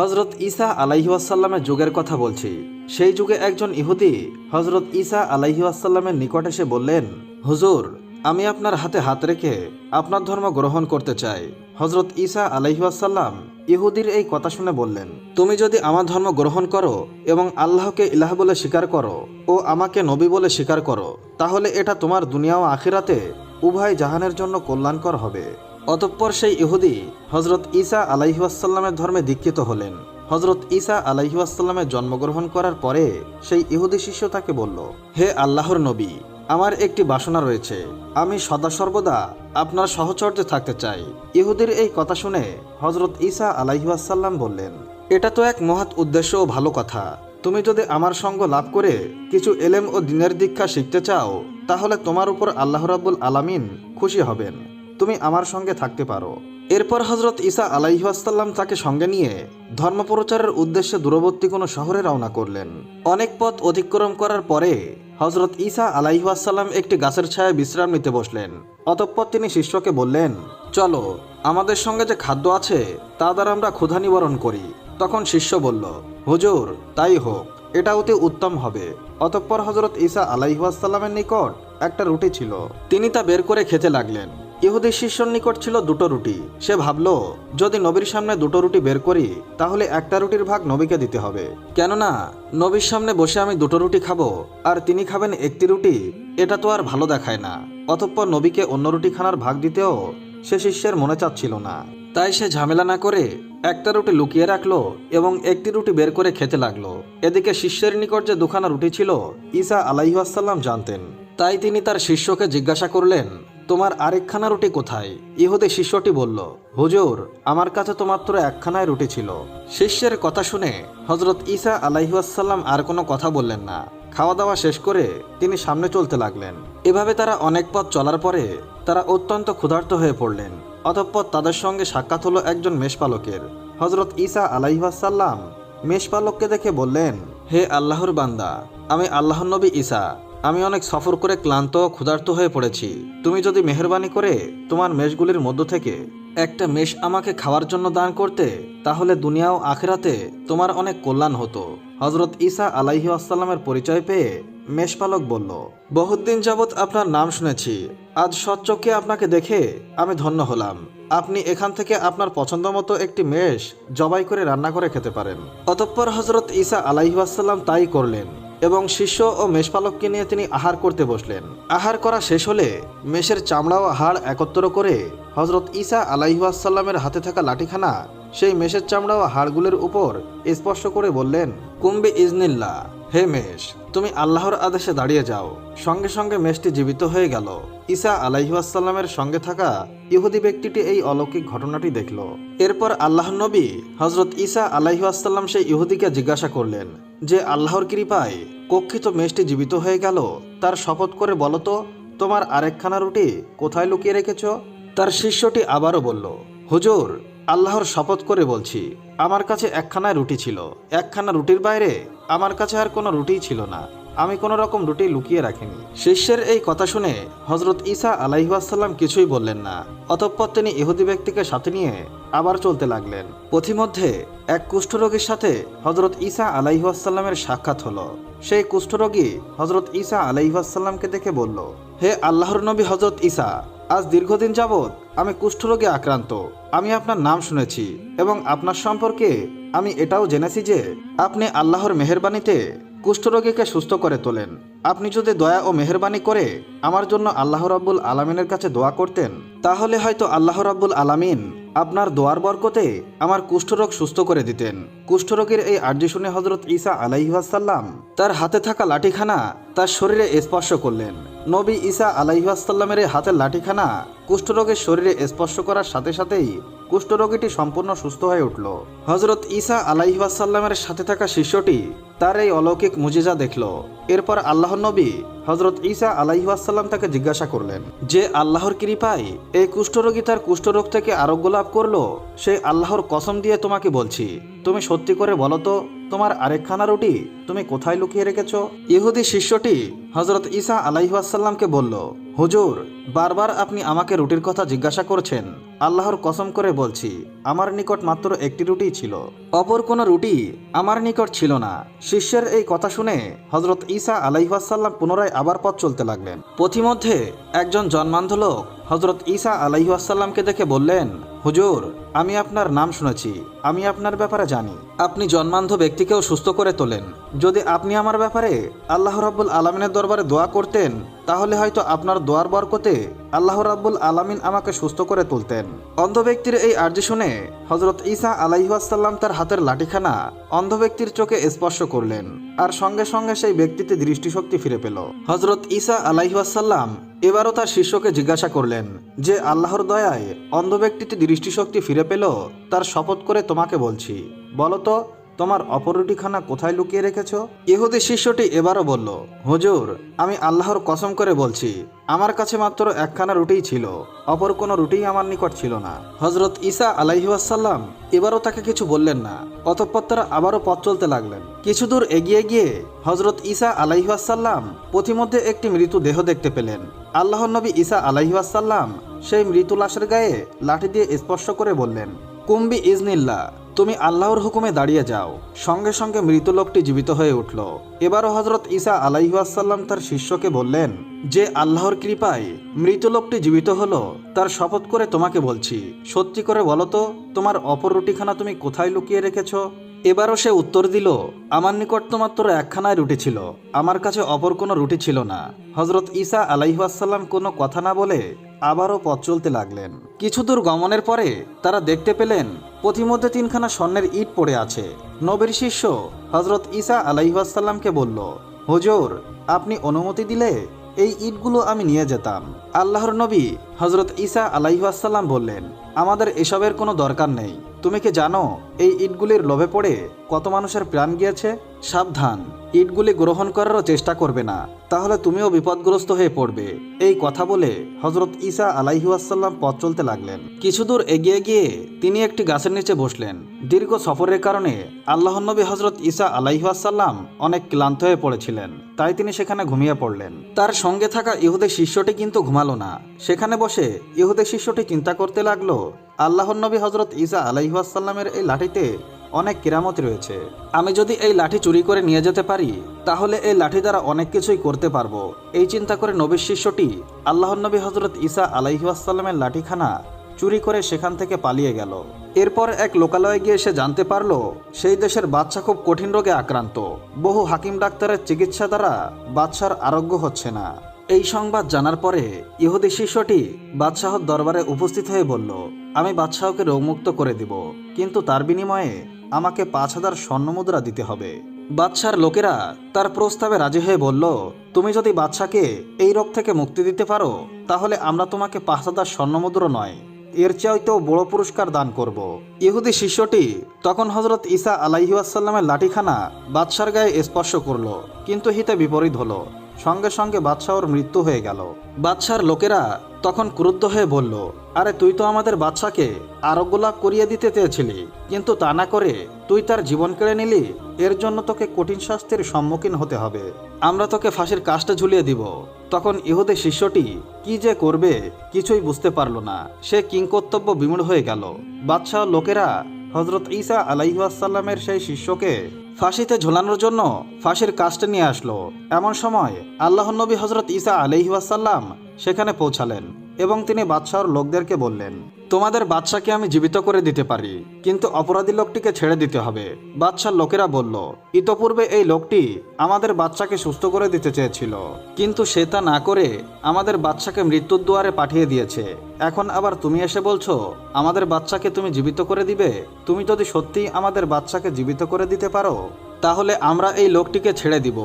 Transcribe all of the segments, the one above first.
হজরত ঈসা আলাইহাসাল্লামের যুগের কথা বলছি। সেই যুগে একজন ইহুদি হজরত ঈসা আলাইহাসাল্লামের নিকট এসে বললেন, হুজুর, আমি আপনার হাতে হাত রেখে আপনার ধর্ম গ্রহণ করতে চাই। হজরত ঈসা আলাইহাসাল্লাম ইহুদির এই কথা শুনে বললেন, তুমি যদি আমার ধর্ম গ্রহণ করো এবং আল্লাহকে ইলাহ বলে স্বীকার করো ও আমাকে নবী বলে স্বীকার করো, তাহলে এটা তোমার দুনিয়া ও আখিরাতে উভয় জাহানের জন্য কল্যাণকর হবে। অতঃপর সেই ইহুদি হজরত ঈসা আলাইহাসাল্লামের ধর্মে দীক্ষিত হলেন। হজরত ঈসা আলাইহাসাল্লামের জন্মগ্রহণ করার পরে সেই ইহুদি শিষ্য তাকে বলল, হে আল্লাহর নবী, আমার একটি বাসনা রয়েছে। আমি সদা সর্বদা আপনার সহচর্যে থাকতে চাই। ইহুদির এই কথা শুনে হজরত ঈসা আলাইহাসাল্লাম বললেন, এটা তো এক মহৎ উদ্দেশ্য ও ভালো কথা। তুমি যদি আমার সঙ্গ লাভ করে কিছু এলেম ও দিনের দীক্ষা শিখতে চাও, তাহলে তোমার উপর আল্লাহ রাব্বুল আলামিন খুশি হবেন। তুমি আমার সঙ্গে থাকতে পারো। এরপর হজরত ঈসা আলাইহাসাল্লাম তাকে সঙ্গে নিয়ে ধর্মপ্রচারের উদ্দেশ্যে দূরবর্তী কোনো শহরে রওনা করলেন। অনেক পথ অতিক্রম করার পরে হজরত ঈসা আলাইহাসাল্লাম একটি গাছের ছায়ায় বিশ্রাম নিতে বসলেন। অতঃপর তিনি শিষ্যকে বললেন, চলো, আমাদের সঙ্গে যে খাদ্য আছে, তা দ্বারা আমরা ক্ষুধা নিবারণ করি। তখন শিষ্য বলল, হুজুর, তাই হোক, এটা অতি উত্তম হবে। অতঃপর হজরত ঈসা আলাইহাসাল্লামের নিকট একটা রুটি ছিল। তিনি তা বের করে খেতে লাগলেন। ইহুদি শিষ্যর নিকট ছিল দুটো রুটি। সে ভাবল, যদি নবীর সামনে দুটো রুটি বের করি, তাহলে একটা রুটির ভাগ নবীকে দিতে হবে। কেননা, নবীর সামনে বসে আমি দুটো রুটি খাব, আর তিনি খাবেন একটি রুটি, এটা তো আর ভালো দেখায় না। অতঃপর নবীকে অন্য রুটি খানার ভাগ দিতেও সে শিষ্যের মনে চাচ্ছিল না। তাই সে ঝামেলা না করে একটা রুটি লুকিয়ে রাখল এবং একটি রুটি বের করে খেতে লাগল। এদিকে শিষ্যের নিকট যে দুখানা রুটি ছিল, ঈসা আলাইহাসাল্লাম জানতেন। তাই তিনি তার শিষ্যকে জিজ্ঞাসা করলেন তোমার আরেকখানা রুটি কোথায়? ইহুদি শিষ্যটি বলল, হুজুর, আমার কাছে তো মাত্র একখানায় রুটি ছিল। শিষ্যের কথা শুনে হজরত ঈসা আলাইহাসাল্লাম আর কোনো কথা বললেন না। খাওয়া দাওয়া শেষ করে তিনি সামনে চলতে লাগলেন। এভাবে তারা অনেক পথ চলার পরে তারা অত্যন্ত ক্ষুধার্ত হয়ে পড়লেন। অতঃপর তাদের সঙ্গে সাক্ষাৎ হলো একজন মেষপালকের। হজরত ঈসা আলাইহাসাল্লাম মেষপালককে দেখে বললেন, হে আল্লাহর বান্দা, আমি আল্লাহর নবী ঈসা। আমি অনেক সফর করে ক্লান্ত ক্ষুধার্ত হয়ে পড়েছি। তুমি যদি মেহরবানি করে তোমার মেষগুলির মধ্য থেকে একটা মেষ আমাকে খাওয়ার জন্য দান করতে, তাহলে দুনিয়া ও আখেরাতে তোমার অনেক কল্যাণ হতো। হজরত ঈসা আলাইহি আসসালামের পরিচয় পেয়ে মেষপালক বলল বহুদিন যাবৎ আপনার নাম শুনেছি। আজ সচ্চকে আপনাকে দেখে আমি ধন্য হলাম। আপনি এখান থেকে আপনার পছন্দ মতো একটি মেষ জবাই করে রান্না করে খেতে পারেন। অতঃপর হজরত ঈসা আলাইহাসাল্লাম তাই করলেন। এবং শিষ্য ও মেষপালককে নিয়ে তিনি আহার করতে বসলেন। আহার করা শেষ হলে মেষের চামড়া ও হাড় একত্র করে হজরত ঈসা আলাইহাসাল্লামের হাতে থাকা লাঠিখানা সেই মেষের চামড়া ও হাড়গুলোর উপর স্পর্শ করে বললেন কুম্বে ইজনিল্লা হে মেষ, তুমি আল্লাহর আদেশে দাঁড়িয়ে যাও। সঙ্গে সঙ্গে মেষটি জীবিত হয়ে গেল। ঈসা আলাইহাসাল্লামের সঙ্গে থাকা ইহুদি ব্যক্তিটি এই অলৌকিক ঘটনাটি দেখল। এরপর আল্লাহ নবী হজরত ঈসা আলাইহাসাল্লাম সেই ইহুদিকে জিজ্ঞাসা করলেন যে আল্লাহর কৃপায় কক্ষিত মেষটি জীবিত হয়ে গেল, তার শপথ করে বলো তো, তোমার আরেকখানা রুটি কোথায় লুকিয়ে রেখেছ? তার শিষ্যটি আবারও বলল, হুজুর, আল্লাহর শপথ করে বলছি, আমার কাছে একখানায় রুটি ছিল, একখানা রুটির বাইরে আমার কাছে আর কোনো রুটি ছিল না। আমি কোনো রকম রুটি লুকিয়ে রাখিনি। শিষ্যের এই কথা শুনে হজরত ঈসা আলাইহাসাল্লাম কিছুই বললেন না। অতঃপর তিনি ইহুদি ব্যক্তিকে সাথে নিয়ে আবার চলতে লাগলেন। পথিমধ্যে এক কুষ্ঠরোগীর সাথে হজরত ঈসা আলাইহাসাল্লামের সাক্ষাৎ হলো। সেই কুষ্ঠরোগী হজরত ঈসা আলাইহাসাল্লামকে দেখে বলল, হে আল্লাহর নবী হজরত ঈসা, আজ দীর্ঘদিন যাবৎ আমি কুষ্ঠরোগে আক্রান্ত। আমি আপনার নাম শুনেছি এবং আপনার সম্পর্কে আমি এটাও জেনেছি যে আপনি আল্লাহর মেহরবানিতে কুষ্ঠরোগীকে সুস্থ করে তোলেন। আপনি যদি দয়া ও মেহরবানি করে আমার জন্য আল্লাহ রাব্বুল আলমিনের কাছে দোয়া করতেন, তাহলে হয়তো আল্লাহ রাব্বুল আলামিন আপনার দোয়ার বরকতে আমার কুষ্ঠরোগ সুস্থ করে দিতেন। কুষ্ঠরোগের এই আর্জি শুনে হজরত ঈসা আলাইহাসাল্লাম তার হাতে থাকা লাঠিখানা তার শরীরে স্পর্শ করলেন। নবী ঈসা আলাইহাসাল্লামের হাতের লাঠিখানা কুষ্ঠরোগের শরীরে স্পর্শ করার সাথে সাথেই কুষ্ঠরোগীটি সম্পূর্ণ সুস্থ হয়ে উঠল। হজরত ঈসা আলাইহাসাল্লামের সাথে থাকা শিষ্যটি তার এই অলৌকিক মুজিজা দেখল। এরপর আল্লাহ নবী হজরত ঈসা আলাইহাসাল্লাম তাকে জিজ্ঞাসা করলেন, যে আল্লাহর কৃপায় এই কুষ্ঠরোগী তার কুষ্ঠরোগ থেকে আরোগ্য লাভ করল? সেই আল্লাহর কসম দিয়ে তোমাকে বলছি। তুমি সত্যি করে বলো তো, তোমার আরেকখানা রুটি? তুমি কোথায় লুকিয়ে রেখেছ? ইহুদি শিষ্যটি হজরত ঈসা আলাইহাসাল্লামকে বলল, হুজুর, বারবার আপনি আমাকে রুটির কথা জিজ্ঞাসা করছেন। আল্লাহর কসম করে বলছি, আমার নিকট মাত্র একটি রুটি ছিল। অপর কোনো রুটি আমার নিকট ছিল না। শিষ্যের এই কথা শুনে হজরত ঈসা আলাইহাসাল্লাম পুনরায় আবার পথ চলতে লাগলেন। পথিমধ্যে একজন জন্মান্ধ লোক হজরত ঈসা আলাইহাসাল্লামকে দেখে বললেন, হুজুর, আমি আপনার নাম শুনেছি। আমি আপনার ব্যাপারে জানি। আপনি জন্মান্ধ ব্যক্তিকেও সুস্থ করে তোলেন। যদি আপনি আমার ব্যাপারে আল্লাহ রাব্বুল আলমিনের দরবারে দোয়া করতেন, তাহলে হয়তো আপনার দোয়ার বরকতে আল্লাহ রাব্বুল আলামিন আমাকে সুস্থ করে তুলতেন। অন্ধ ব্যক্তির এই আর্জি শুনে হজরত ঈসা আলাইহাসাল্লাম তার হাতের লাঠিখানা অন্ধ ব্যক্তির চোখে স্পর্শ করলেন আর সঙ্গে সঙ্গে সেই ব্যক্তিতে দৃষ্টিশক্তি ফিরে পেল। হজরত ঈসা আলাইহাসাল্লাম এবারও তার শিষ্যকে জিজ্ঞাসা করলেন যে, আল্লাহর দয়ায় অন্ধ ব্যক্তিতে দৃষ্টিশক্তি ফিরে পেল, তার শপথ করে তোমাকে বলছি। বলো তো তোমার অপরুটিখানা কোথায় লুকিয়ে রেখেছ? ইহুদি শিষ্যটি এবারও বলল, হুজুর, আমি আল্লাহর কসম করে বলছি, আমার কাছে মাত্র একখানা রুটিই ছিল, অপর কোনো রুটিই আমার নিকট ছিল না। হজরত ঈসা আলাইহাসাল্লাম এবারও তাকে কিছু বললেন না, অতঃপর তারা আবারও পথ চলতে লাগলেন। কিছু দূর এগিয়ে গিয়ে হজরত ঈসা আলাইহাসাল্লাম পথিমধ্যে একটি মৃত্যু দেহ দেখতে পেলেন। আল্লাহর নবী ঈসা আলাইহাসাল্লাম সেই মৃত্যু লাশের গায়ে লাঠি দিয়ে স্পর্শ করে বললেন, কুম্বি ইজনিল্লা তুমি আল্লাহর হুকুমে দাঁড়িয়ে যাও। সঙ্গে সঙ্গে মৃত লোকটি জীবিত হয়ে উঠল। এবারও হজরত ঈসা আলাইহাসাল্লাম তার শিষ্যকে বললেন, যে আল্লাহর কৃপায় মৃত লোকটি জীবিত হল, তার শপথ করে তোমাকে বলছি। সত্যি করে বলো তো, তোমার অপর রুটিখানা তুমি কোথায় লুকিয়ে রেখেছো? এবারও সে উত্তর দিল, আমার নিকট তো মাত্র একখানায় রুটি ছিল, আমার কাছে অপর কোনো রুটি ছিল না। হজরত ঈসা আলাইহাসাল্লাম কোনো কথা না বলে আবারও পথ চলতে লাগলেন। কিছু দূর গমনের পরে তারা দেখতে পেলেন, পথিমধ্যে তিনখানা স্বর্ণের ইট পড়ে আছে। নবীর শিষ্য হজরত ঈসা আলাইহাসাল্লামকে বলল, হুজুর, আপনি অনুমতি দিলে এই ইটগুলো আমি নিয়ে যেতাম। আল্লাহর নবী হজরত ঈসা আলাইহাসাল্লাম বললেন, আমাদের এসবের কোনো দরকার নেই। তুমি কি জানো, এই ইটগুলির লোভে পড়ে কত মানুষের প্রাণ গিয়েছে? সাবধান, ইটগুলি গ্রহণ করারও চেষ্টা করবে না, তাহলে তুমিও বিপদগ্রস্ত হয়ে পড়বে। এই কথা বলে হজরত ঈসা আলাইহাসাল্লাম পথ চলতে লাগলেন। কিছু দূর এগিয়ে গিয়ে তিনি একটি গাছের নিচে বসলেন। দীর্ঘ সফরের কারণে আল্লাহনবী হজরত ঈসা আলাইহাসাল্লাম অনেক ক্লান্ত হয়ে পড়েছিলেন, তাই তিনি সেখানে ঘুমিয়ে পড়লেন। তার সঙ্গে থাকা ইহুদের শিষ্যটি কিন্তু ঘুমালো না। সেখানে বসে ইহুদে শিষ্যটি চিন্তা করতে লাগল, আল্লাহর নবী হজরত ইসা আলাইহাসাল্লামের এই লাঠিতে অনেক কেরামত রয়েছে। আমি যদি এই লাঠি চুরি করে নিয়ে যেতে পারি, তাহলে এই লাঠি দ্বারা অনেক কিছুই করতে পারব। এই চিন্তা করে নবীর শিষ্যটি আল্লাহর নবী হজরত ইসা আলাইহাসাল্লামের লাঠিখানা চুরি করে সেখান থেকে পালিয়ে গেল। এরপর এক লোকালয়ে গিয়ে সে জানতে পারল, সেই দেশের বাচ্চা খুব কঠিন রোগে আক্রান্ত। বহু হাকিম ডাক্তারের চিকিৎসা দ্বারা বাচ্চার আরোগ্য হচ্ছে না। এই সংবাদ জানার পরে ইহুদি শিষ্যটি বাদশাহর দরবারে উপস্থিত হয়ে বলল, আমি বাদশাহকে রোগমুক্ত করে দিব, কিন্তু তার বিনিময়ে আমাকে পাঁচ হাজার স্বর্ণমুদ্রা দিতে হবে। বাদশার লোকেরা তার প্রস্তাবে রাজি হয়ে বলল, তুমি যদি বাদশাকে এই রোগ থেকে মুক্তি দিতে পারো, তাহলে আমরা তোমাকে পাঁচ হাজার স্বর্ণমুদ্রা নয়, এর চাইতেও বড় পুরস্কার দান করব। ইহুদি শিষ্যটি তখন হজরত ঈসা আলাইহাসাল্লামের লাঠিখানা বাদশার গায়ে স্পর্শ করল, কিন্তু হিতে বিপরীত হলো। সঙ্গে সঙ্গে বাদশাহর মৃত্যু হয়ে গেল। বাদশার লোকেরা তখন ক্রুদ্ধ হয়ে বলল, আরে তুই তো আমাদের বাদশাকে আরোগ্য লাভ করিয়ে দিতে চেয়েছিলি, কিন্তু তা না করে তুই তার জীবন কেড়ে নিলি। এর জন্য তোকে কঠিন শাস্তির সম্মুখীন হতে হবে। আমরা তোকে ফাঁসির কাজটা ঝুলিয়ে দিব। তখন ইহুদে শিষ্যটি, কি যে করবে কিছুই বুঝতে পারল না। সে কিংকর্তব্য বিমূঢ় হয়ে গেল। বাদশাহ লোকেরা হজরত ঈসা আলাইহাসাল্লামের সেই শিষ্যকে ফাঁসিতে ঝোলানোর জন্য ফাঁসির কাজটা নিয়ে আসলো। এমন সময় আল্লাহনবী হজরত ঈসা আলাইহাসাল্লাম সেখানে পৌঁছালেন। এবং তিনি বাদশাহর লোকদেরকে বললেন, তোমাদের বাদশাকে আমি জীবিত করে দিতে পারি, কিন্তু অপরাধী লোকটিকে ছেড়ে দিতে হবে। বাদশার লোকেরা বলল, ইতপূর্বে এই লোকটি আমাদের বাচ্চাকে সুস্থ করে দিতে চেয়েছিল, কিন্তু সে তা না করে আমাদের বাচ্চাকে মৃত্যুর দুয়ারে পাঠিয়ে দিয়েছে। এখন আবার তুমি এসে বলছো, আমাদের বাচ্চাকে তুমি জীবিত করে দিবে? তুমি যদি সত্যি আমাদের বাচ্চাকে জীবিত করে দিতে পারো, তাহলে আমরা এই লোকটিকে ছেড়ে দিব।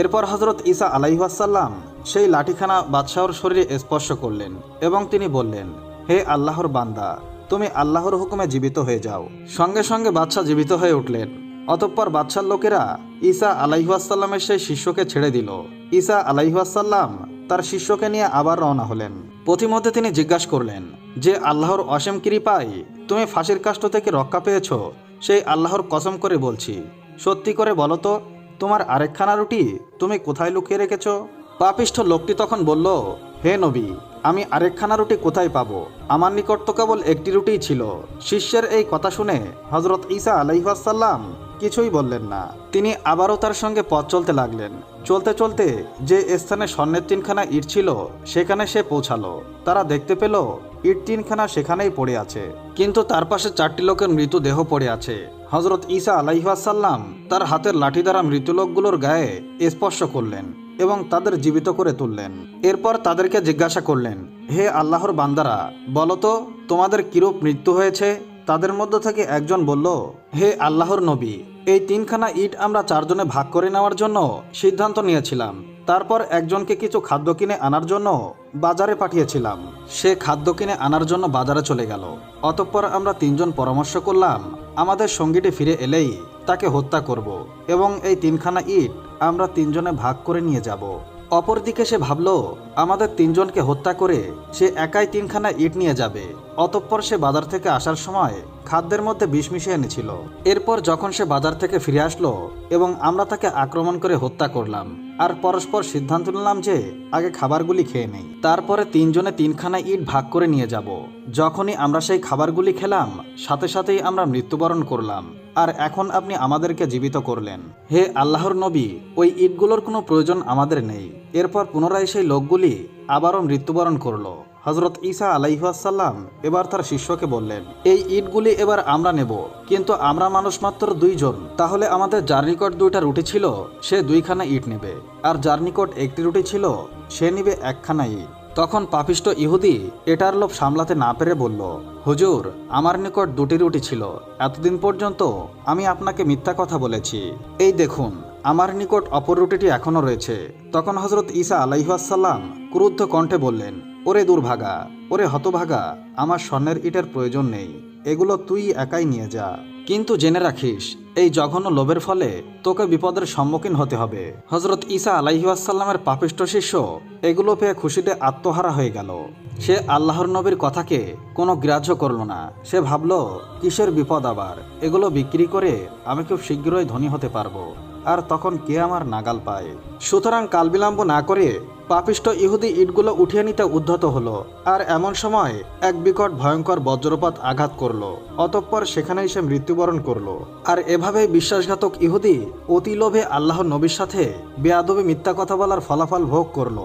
এরপর হজরত ঈসা আলাইহাসাল্লাম সেই লাঠিখানা বাদশাহর শরীরে স্পর্শ করলেন এবং তিনি বললেন, হে আল্লাহর বান্দা, তুমি আল্লাহর হুকুমে জীবিত হয়ে যাও। সঙ্গে সঙ্গে বাদশাহ জীবিত হয়ে উঠলেন। অতঃপর বাদশার লোকেরা ঈসা আলাইহাসাল্লামের সেই শিষ্যকে ছেড়ে দিল। ঈসা আলাইহাসাল্লাম তার শিষ্যকে নিয়ে আবার রওনা হলেন। পথিমধ্যে তিনি জিজ্ঞাসা করলেন, যে আল্লাহর অসীম কৃপায় তুমি ফাঁসির কাষ্ট থেকে রক্ষা পেয়েছ? সেই আল্লাহর কসম করে বলছি। সত্যি করে বলো তো তোমার আরেকখানা রুটি তুমি কোথায় লুকিয়ে রেখেছ? পাপিষ্ঠ লোকটি তখন বলল, হে নবী, আমি আরেকখানা রুটি কোথায় পাবো? আমার নিকট তো কেবল একটি রুটিই ছিল। শিষ্যের এই কথা শুনে হজরত ঈসা আলাইহাসাল্লাম কিছুই বললেন না। তিনি আবারও তার সঙ্গে পথ চলতে লাগলেন। চলতে চলতে যে স্থানে স্বর্ণের তিনখানা ইট ছিল, সেখানে সে পৌঁছালো। তারা দেখতে পেল, ইট তিনখানা সেখানেই পড়ে আছে। কিন্তু তার পাশে চারটি লোকের মৃতদেহ পড়ে আছে। হজরত ঈসা আলাইহাসাল্লাম তার হাতের লাঠি দ্বারা মৃত লোকগুলোর গায়ে স্পর্শ করলেন এবং তাদের জীবিত করে তুললেন। এরপর তাদেরকে জিজ্ঞাসা করলেন, হে আল্লাহর বান্দারা বলতো তোমাদের কিরূপ মৃত্যু হয়েছে? তাদের মধ্য থেকে একজন বলল, হে আল্লাহর নবী, এই তিনখানা ইট আমরা চারজনে ভাগ করে নেওয়ার জন্য সিদ্ধান্ত নিয়েছিলাম। তারপর একজনকে কিছু খাদ্য কিনে আনার জন্য বাজারে পাঠিয়েছিলাম। সে খাদ্য কিনে আনার জন্য বাজারে চলে গেল। অতঃপর আমরা তিনজন পরামর্শ করলাম, আমাদের সঙ্গীটি ফিরে এলেই তাকে হত্যা করব এবং এই তিনখানা ইট আমরা তিনজনে ভাগ করে নিয়ে যাব। অপরদিকে সে ভাবল, আমাদের তিনজনকে হত্যা করে সে একাই তিনখানা ইট নিয়ে যাবে। অতঃপর সে বাজার থেকে আসার সময় খাদ্যের মধ্যে বিষ মিশিয়ে এনেছিল। এরপর যখন সে বাজার থেকে ফিরে আসলো এবং আমরা তাকে আক্রমণ করে হত্যা করলাম আর পরস্পর সিদ্ধান্ত নিলাম যে আগে খাবারগুলি খেয়ে নেই। তারপরে তিনজনে তিনখানা ইট ভাগ করে নিয়ে যাব। যখনই আমরা সেই খাবারগুলি খেলাম, সাথে সাথেই আমরা মৃত্যুবরণ করলাম। আর এখন আপনি আমাদেরকে জীবিত করলেন। হে আল্লাহর নবী, ওই ইটগুলোর কোনো প্রয়োজন আমাদের নেই। এরপর পুনরায় সেই লোকগুলি আবারও মৃত্যুবরণ করল। হজরত ঈসা আলাইহাসাল্লাম এবার তার শিষ্যকে বললেন, এই ইটগুলি এবার আমরা নেব, কিন্তু আমরা মানুষ মাত্র দুইজন, তাহলে আমাদের যার নিকট দুইটা রুটি ছিল, সে দুইখানা ইট নেবে, আর যার নিকট একটি রুটি ছিল, সে নিবে একখানা ইট। তখন পাপিষ্ট ইহুদি এটার লোভ সামলাতে না পেরে বলল, হুজুর, আমার নিকট দুটি রুটি ছিল, এতদিন পর্যন্ত আমি আপনাকে মিথ্যা কথা বলেছি। এই দেখুন, আমার নিকট অপর রুটিটি এখনও রয়েছে। তখন হজরত ঈসা আলাইহাসাল্লাম ক্রুদ্ধ কণ্ঠে বললেন ওরে দুর্ভাগা, ওরে হতভাগা, আমার স্বর্ণের ইটের প্রয়োজন নেই, এগুলো তুই একাই নিয়ে যা। কিন্তু জেনে রাখিস, এই জঘন্য লোভের ফলে তোকে বিপদের সম্মুখীন হতে হবে। হজরত ঈসা আলাইহাসাল্লামের পাপিষ্ট শিষ্য, এগুলো পেয়ে খুশিতে আত্মহারা হয়ে গেল। সে আল্লাহর নবীর কথাকে কোনো গ্রাহ্য করল না। সে ভাবল, কিসের বিপদ আবার? এগুলো বিক্রি করে আমি খুব শীঘ্রই ধনী হতে পারব। আর তখন কে আমার নাগাল পায়? সুতরাং কালবিলম্ব না করে পাপিষ্ট ইহুদি ইটগুলো উঠিয়ে নিতে উদ্ধত হলো, আর এমন সময় এক বিকট ভয়ঙ্কর বজ্রপাত আঘাত করল, অতঃপর সেখানেই সে মৃত্যুবরণ করল। আর এভাবেই বিশ্বাসঘাতক ইহুদি অতি লোভে আল্লাহ নবীর সাথে বেয়াদবে মিথ্যা কথা বলার ফলাফল ভোগ করল।